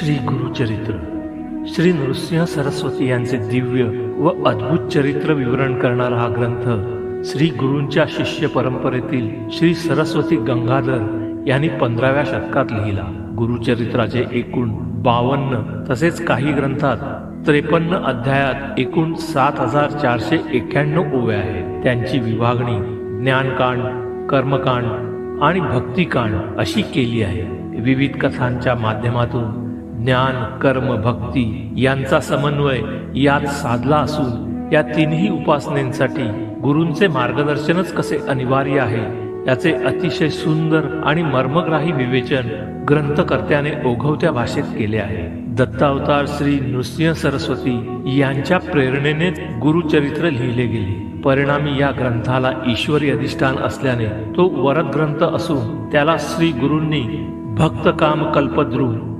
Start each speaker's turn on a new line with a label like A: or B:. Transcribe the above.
A: श्री गुरुचरित्र श्री नृसिंह सरस्वती यांचे दिव्य व अद्भुत चरित्र विवरण करणारा हा ग्रंथ श्री गुरूंच्या शिष्य परंपरेतील श्री सरस्वती गंगाधर यांनी पंधराव्या शतकात लिहिला. गुरुचरित्राचे एकूण बावन्न तसेच काही ग्रंथात त्रेपन्न अध्यायात एकूण सात हजार चारशे एक्क्याण्णव ओव्या आहेत. त्यांची विभागणी ज्ञानकांड कर्मकांड आणि भक्तिकांड अशी केली आहे. विविध कथांच्या माध्यमातून ज्ञान कर्म भक्ती यांचा समन्वय यात साधला असून या तिन्ही उपासनेसाठी गुरूंचे मार्गदर्शनच कसे अनिवार्य आहे याचे अतिशय सुंदर आणि मर्मग्राही विवेचन ग्रंथकर्त्याने ओघवत्या भाषेत केले आहे. दत्तावतार श्री नृसिंह सरस्वती यांच्या प्रेरणेनेच गुरुचरित्र लिहिले गेले. परिणामी या ग्रंथाला ईश्वरी अधिष्ठान असल्याने तो वरद ग्रंथ असून त्याला श्री गुरूंनी भक्त काम कल्पद्रू